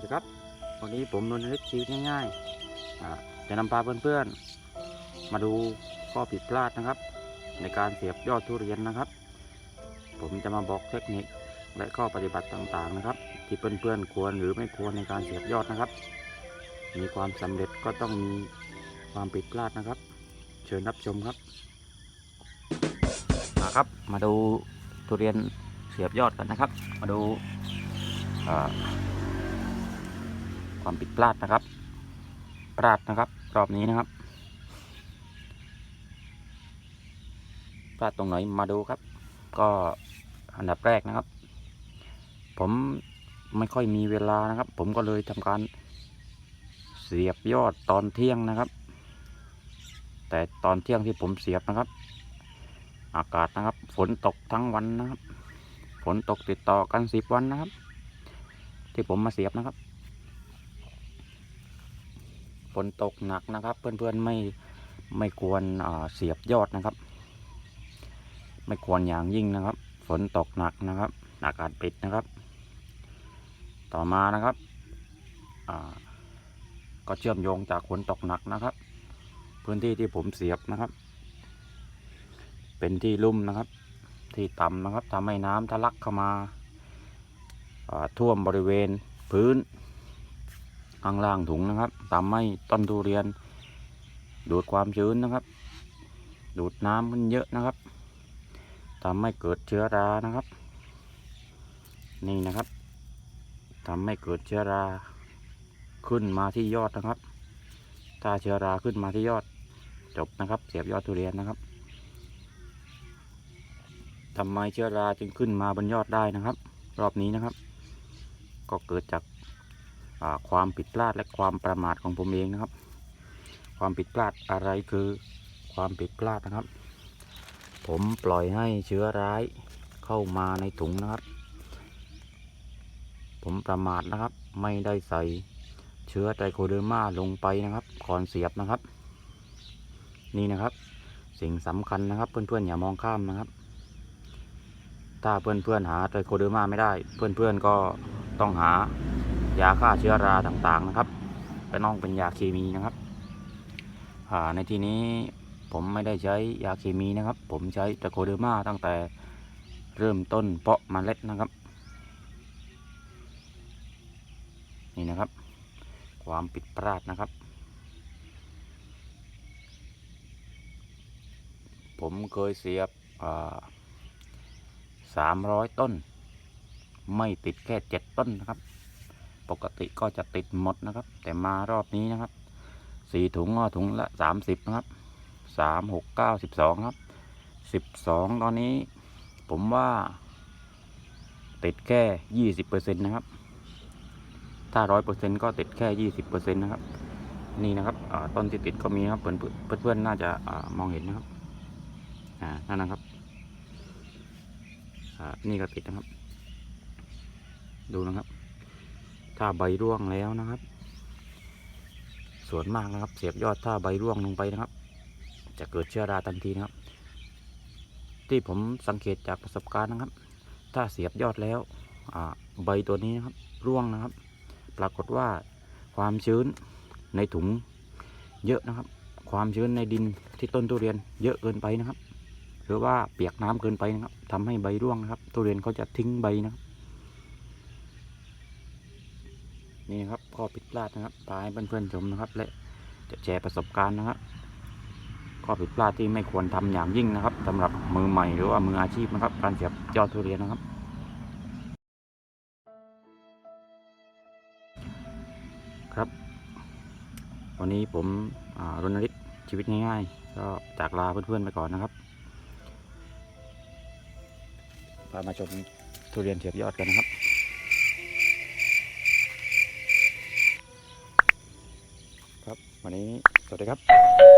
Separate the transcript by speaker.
Speaker 1: สวัสดีครับวันนี้ผมนนท์ฤทธิ์ชีวิตง่ายๆจะนำพาเพื่อนๆ มาดูข้อผิดพลาดนะครับ ในการเสียบยอดทุเรียนนะครับ ผมจะมาบอกเทคนิคและข้อปฏิบัติต่างๆนะครับ ที่เพื่อนๆควรหรือไม่ควรในการเสียบยอดนะครับ มีความสำเร็จก็ต้องมีความผิดพลาดนะครับ เชิญรับชมครับมาครับมาดูทุเรียนเสียบยอดกันนะครับ มาดูอ่า ความผิดพลาดนะครับพลาดนะครับรอบนี้นะครับพลาดตรงไหนมาดูครับ ก็อันดับแรกนะครับ ผมไม่ค่อยมีเวลานะครับ ผมก็เลยทำการเสียบยอดตอนเที่ยงนะครับ แต่ตอนเที่ยงที่ผมเสียบนะครับ อากาศนะครับ ฝนตกทั้งวันนะครับ ฝนตกติดต่อกันสิบวันนะครับ ที่ผมมาเสียบนะครับ ฝนตกหนักนะครับ เพื่อนๆไม่ไม่ควรเสียบยอดนะครับ ไม่ควรอย่างยิ่งนะครับ ฝนตกหนักนะครับอากาศปิดนะครับ ต่อมานะครับก็เชื่อมโยงจากฝนตกหนักนะครับ พื้นที่ที่ผมเสียบนะครับ เป็นที่ลุ่มนะครับ ที่ต่ำนะครับทำให้น้ำทะลักเข้ามาาท่วมบริเวณพื้น ข้างล่างถุงนะครับทำให้ต้นทุเรียน ดูดความชื้นนะครับ ดูดน้ำมันเยอะนะครับทำให้เกิดเชื้อรานะครับ นี่นะครับทำให้เกิดเชื้อราขึ้นมาที่ยอดนะครับ ถ้าเชื้อราขึ้นมาที่ยอดจบนะครับ เสียบยอดทุเรียนนะครับทำไมเชื้อราจึงขึ้นมาบนยอดได้นะครับ รอบนี้นะครับ ก็เกิดจาก ความผิดพลาดและความประมาทของผมเองนะครับ ความผิดพลาดอะไรคือความผิดพลาดนะครับ ผมปล่อยให้เชื้อร้ายเข้ามาในถุงนะครับ ผมประมาทนะครับ ไม่ได้ใส่เชื้อไตรโคเดอร์มาลงไปนะครับก่อนเสียบนะครับ นี่นะครับ สิ่งสำคัญนะครับ เพื่อนๆอย่ามองข้ามนะครับ ถ้าเพื่อนๆหาไตรโคเดอร์มาไม่ได้ เพื่อนๆก็ต้องหา ยาฆ่าเชื้อราต่างๆนะครับ เป็นน้องเป็นยาเคมีนะครับในที่นี้ผมไม่ได้ใช้ยาเคมีนะครับ ผมใช้ตะโคเดอร์มาตั้งแต่เริ่มต้นเพาะมเมล็ดนะครับ นี่นะครับ ความผิดพลาดนะครับ ผมเคยเสียบสามร้อยต้น ไม่ติดแค่เจ็ดต้นนะครับ ปกติก็จะติดหมดนะครับ แต่มารอบนี้นะครับสี่ถุงก็ถุงละสามสิบนะครับสามหกเก้าสิบสองครับสิบสองตอนนี้ ผมว่า ติดแค่ยี่สิบเปอร์เซ็นต์นะครับ ถ้าร้อยเปอร์เซ็นต์ก็ติดแค่ยี่สิบเปอร์เซ็นต์นะครับ นี่นะครับต้นที่ติดก็มีครับเพื่อนเพื่อนๆน่าจะอมองเห็นนะครับอ่านั่นนะครับอ่านี่ก็ติดนะครับ ดูนะครับ ถ้าใบร่วงแล้วนะครับ ส่วนมากนะครับ เสียบยอดถ้าใบร่วงลงไปนะครับ จะเกิดเชื้อราทันทีนะครับ ที่ผมสังเกตจากประสบการณ์นะครับ ถ้าเสียบยอดแล้วใบตัวนี้นะครับ ร่วงนะครับ ปรากฏว่าความชื้นในถุงเยอะนะครับ ความชื้นในดินที่ต้นทุเรียนเยอะเกินไปนะครับ หรือว่าเปียกน้ำเกินไปนะครับทำให้ใบร่วงนะครับ ทุเรียนเขาจะทิ้งใบนะครับ นี่ครับข้อผิดพลาดนะครับพาให้เพื่อนๆชมนะครับ และจะแชร์ประสบการณ์นะครับข้อผิดพลาดที่ไม่ควรทำอย่างยิ่งนะครับสำหรับมือใหม่หรือว่ามืออาชีพนะครับ การเสียบยอดทุเรียนนะครับ ครับ วันนี้ผมอ่ารณฤทธิ์ชีวิตง่ายๆก็จากลาเพื่อนๆไปก่อนนะครับพามาชมทุเรียนเสียบยอดกันนะครับ ครับ วันนี้สวัสดีครับ